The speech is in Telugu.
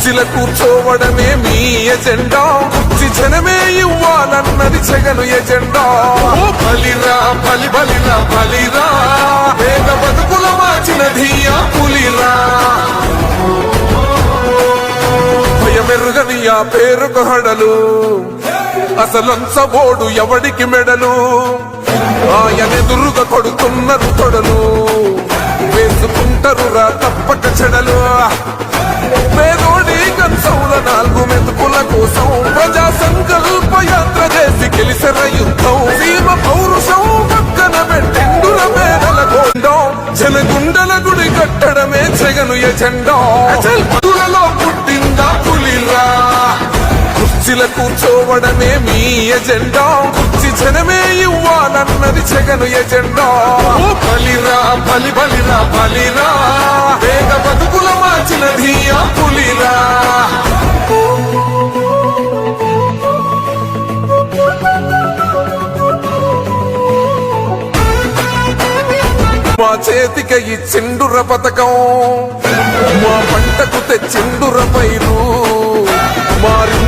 కుర్చీల కూర్చోవడమే మీ ఎజెండా. కుర్చీ జనమే ఇవ్వాలన్నది జగను ఎజెండా. ఓ బలిరా బలి బలిరా బలిరా. పేద బతుకుల మార్చిన ధీయా పులిరా. భయమెరుగని ఆ పేరుకు హడలు. అసలంచబోడు ఎవడికి మెడలు? ఆయనెదురుగా కొడుతున్నారు తొడలు. వేసుకుంటారు రా తప్పక చెడలు. జనగుండల గుడి కట్టడమే జగను ఎజెండా. అచల్. పదులలో పుట్టిందా పులిరా. కుర్చీల కూర్చోవడమే మీ ఎజెండా. కుర్చీ జనమే ఇవ్వాలన్నది జగను ఎజెండా. బలిరా బలి బలిరా బలిరా. మా చేతిక ఈ చిండుర పథకం. మా పంటకు తెచ్చిండుర పైరు. మారి